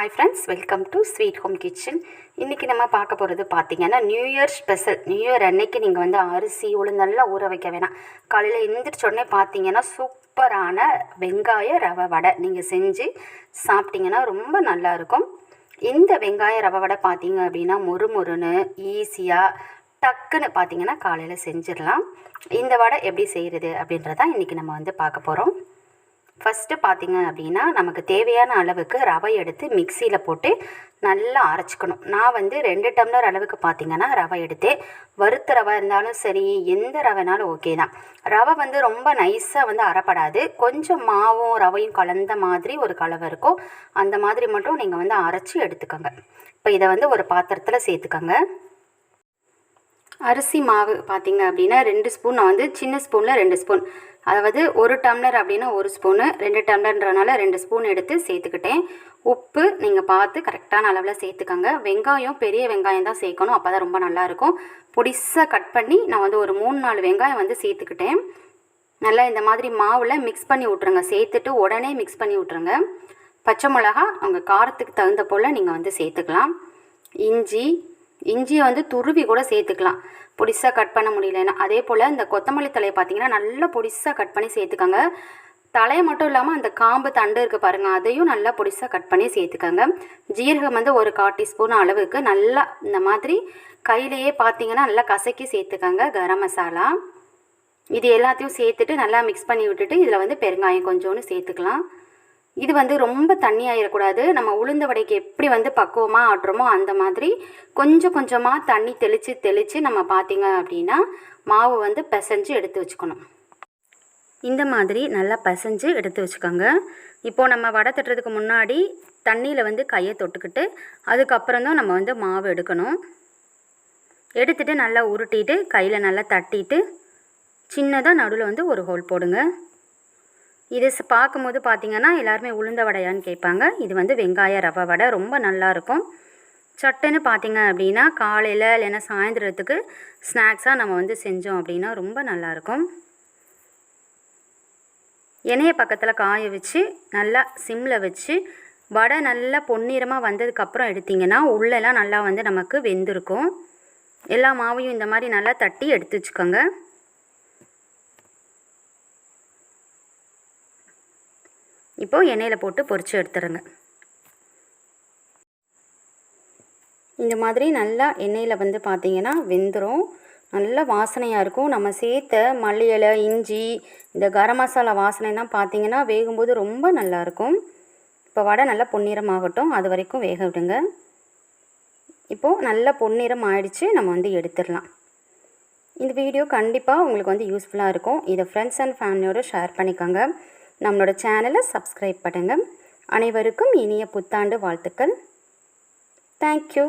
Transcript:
Hi friends welcome to sweet home kitchen இன்றைக்கி நம்ம பார்க்க போகிறது பார்த்தீங்கன்னா new year special new year அன்னைக்கு நீங்கள் வந்து அரிசி உளுந்தெல்லாம் ஊற வைக்க வேணாம். காலையில் எழுந்திரிச்ச உடனே பார்த்தீங்கன்னா சூப்பரான வெங்காய ரவை வடை நீங்கள் செஞ்சு சாப்பிட்டீங்கன்னா ரொம்ப நல்லாயிருக்கும் இந்த வெங்காய ரவை வடை பார்த்தீங்க அப்படின்னா மொறு மொறுன்னு ஈஸியாக டக்குன்னு பார்த்தீங்கன்னா காலையில் செஞ்சிடலாம். இந்த வடை எப்படி செய்கிறது அப்படின்றதான் இன்றைக்கி நம்ம வந்து பார்க்க போகிறோம் ஃபஸ்ட்டு பார்த்தீங்க அப்படின்னா நமக்கு தேவையான அளவுக்கு ரவை எடுத்து மிக்சியில் போட்டு நல்லா அரைச்சிக்கணும். நான் வந்து ரெண்டு டம்ளர் அளவுக்கு பார்த்தீங்கன்னா ரவை எடுத்து வறுத்த ரவை இருந்தாலும் சரி எந்த ரவைனாலும் ஓகே தான். ரவை வந்து ரொம்ப நைஸாக வந்து அரைப்படாது. கொஞ்சம் மாவும் ரவையும் கலந்த மாதிரி ஒரு கலவை இருக்கும். அந்த மாதிரி மட்டும் நீங்கள் வந்து அரைச்சி எடுத்துக்கோங்க. இப்போ இதை வந்து ஒரு பாத்திரத்தில் சேர்த்துக்கோங்க. அரிசி மாவு பார்த்தீங்க அப்படின்னா ரெண்டு ஸ்பூன் நான் வந்து சின்ன ஸ்பூனில் ரெண்டு ஸ்பூன். அதாவது ஒரு டம்ளர் அப்படின்னா ஒரு ஸ்பூனு ரெண்டு டம்ளர்ன்றனால ரெண்டு ஸ்பூன் எடுத்து சேர்த்துக்கிட்டேன். உப்பு நீங்கள் பார்த்து கரெக்டான அளவில் சேர்த்துக்கோங்க. வெங்காயம் பெரிய வெங்காயம் தான் சேர்க்கணும் அப்போ தான் ரொம்ப நல்லாயிருக்கும் பொடிசாக கட் பண்ணி நான் வந்து ஒரு மூணு நாலு வெங்காயம் வந்து சேர்த்துக்கிட்டேன். நல்லா இந்த மாதிரி மாவில் மிக்ஸ் பண்ணி விட்ருங்க சேர்த்துட்டு உடனே மிக்ஸ் பண்ணி விட்ருங்க பச்சை மிளகா உங்கள் காரத்துக்கு தகுந்த போல் நீங்கள் வந்து சேர்த்துக்கலாம். இஞ்சி இஞ்சியை வந்து துருவி கூட சேர்த்துக்கலாம். பொடிசாக கட் பண்ண முடியலன்னா அதே போல் இந்த கொத்தமல்லி தலையை பார்த்தீங்கன்னா நல்லா பொடிசாக கட் பண்ணி சேர்த்துக்கோங்க. தலையை மட்டும் இல்லாமல் அந்த காம்பு தண்டு இருக்குது பாருங்கள் அதையும் நல்லா பொடிசாக கட் பண்ணி சேர்த்துக்கோங்க. ஜீரகம் வந்து ஒரு கால் டீஸ்பூன் அளவுக்கு நல்லா இந்த மாதிரி கையிலையே பார்த்தீங்கன்னா நல்லா கசக்கி சேர்த்துக்கோங்க கரம் மசாலா. இது எல்லாத்தையும் சேர்த்துட்டு நல்லா மிக்ஸ் பண்ணி விட்டுட்டு இதில் வந்து பெருங்காயம் கொஞ்சோன்னு சேர்த்துக்கலாம். இது வந்து ரொம்ப தண்ணி ஆயிடக்கூடாது நம்ம உளுந்த வடைக்கு எப்படி வந்து பக்குவமாக ஆட்டுறோமோ அந்த மாதிரி கொஞ்சம் கொஞ்சமாக தண்ணி தெளித்து தெளித்து நம்ம பார்த்திங்க அப்படின்னா மாவு வந்து பிசைஞ்சு எடுத்து வச்சுக்கணும். இந்த மாதிரி நல்லா பிசைஞ்சு எடுத்து வச்சுக்கோங்க. இப்போது நம்ம வடை தட்டுறதுக்கு முன்னாடி தண்ணியில் வந்து கையை தொட்டுக்கிட்டு அதுக்கப்புறம் தான் நம்ம வந்து மாவு எடுக்கணும். எடுத்துகிட்டு நல்லா உருட்டிட்டு கையில் நல்லா தட்டிட்டு சின்னதாக நடுவில் வந்து ஒரு ஹோல் போடுங்க. இது பார்க்கும்போது பார்த்திங்கன்னா எல்லாருமே உளுந்த வடையான்னு கேட்பாங்க. இது வந்து வெங்காய ரவை வடை ரொம்ப நல்லாயிருக்கும் சட்டுன்னு பார்த்திங்க அப்படின்னா காலையில் இல்லைன்னா சாயந்தரத்துக்கு ஸ்நாக்ஸாக நம்ம வந்து செஞ்சோம் அப்படின்னா ரொம்ப நல்லாயிருக்கும் எண்ணெயை பக்கத்தில் காய வச்சு நல்லா சிம்மில் வச்சு வடை நல்லா பொன்னிறமாக வந்ததுக்கப்புறம் எடுத்திங்கன்னா உள்ளெல்லாம் நல்லா வந்து நமக்கு வெந்திருக்கும். எல்லா மாவையும் இந்த மாதிரி நல்லா தட்டி எடுத்து வச்சுக்கோங்க. இப்போது எண்ணெயில் போட்டு பொரித்து எடுத்துருங்க. இந்த மாதிரி நல்லா எண்ணெயில் வந்து பார்த்திங்கன்னா வெந்துடும் நல்ல வாசனையாக இருக்கும். நம்ம சேர்த்த மல்லி இலை இஞ்சி இந்த கரம் மசாலா வாசனைலாம் பார்த்திங்கன்னா வேகும்போது ரொம்ப நல்லாயிருக்கும் இப்போ வடை நல்லா பொன்னிறமாகட்டும். அது வரைக்கும் வேக விடுங்க. இப்போது நல்லா பொன்னிறம் ஆயிடுச்சு. நம்ம வந்து எடுத்துடலாம். இந்த வீடியோ கண்டிப்பாக உங்களுக்கு வந்து யூஸ்ஃபுல்லாக இருக்கும். இதை ஃப்ரெண்ட்ஸ் அண்ட் ஃபேமிலியோடு ஷேர் பண்ணிக்கோங்க. நம்மளோட சேனலை சப்ஸ்கிரைப் பண்ணுங்கள் அனைவருக்கும் இனிய புத்தாண்டு வாழ்த்துக்கள். தேங்க்யூ